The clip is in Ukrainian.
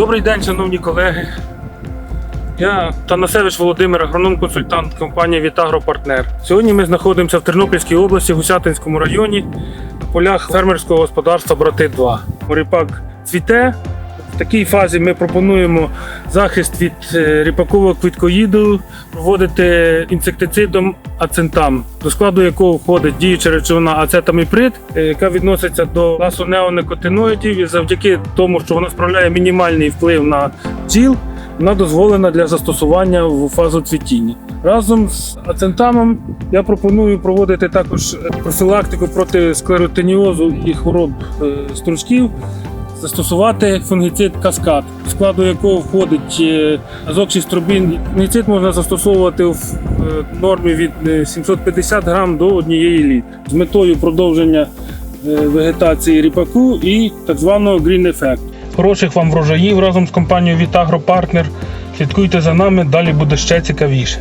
Добрий день, шановні колеги. Я Танасевич Володимир, агроном-консультант компанії Вітагропартнер. Сьогодні ми знаходимося в Тернопільській області, Гусятинському районі, на полях фермерського господарства Брати 2. Ріпак цвіте. Такій фазі ми пропонуємо захист від е, ріпакового квіткоїду проводити інсектицидом ацентам, до складу якого входить діюча речовина ацетаміприд, е, яка відноситься до класу неоникотиноїдів, і завдяки тому, що вона справляє мінімальний вплив на бджіл, вона дозволена для застосування в фазу цвітіння. Разом з ацентамом я пропоную проводити також профілактику проти склеротиніозу і хвороб е, стручків. Застосувати фунгіцид каскад, в складу якого входить е, азоксістробін. Фунгіцид можна застосовувати в е, нормі від е, 750 грам до однієї літри з метою продовження е, вегетації ріпаку і так званого green effect. Хороших вам врожаїв разом з компанією Partner. Слідкуйте за нами, далі буде ще цікавіше.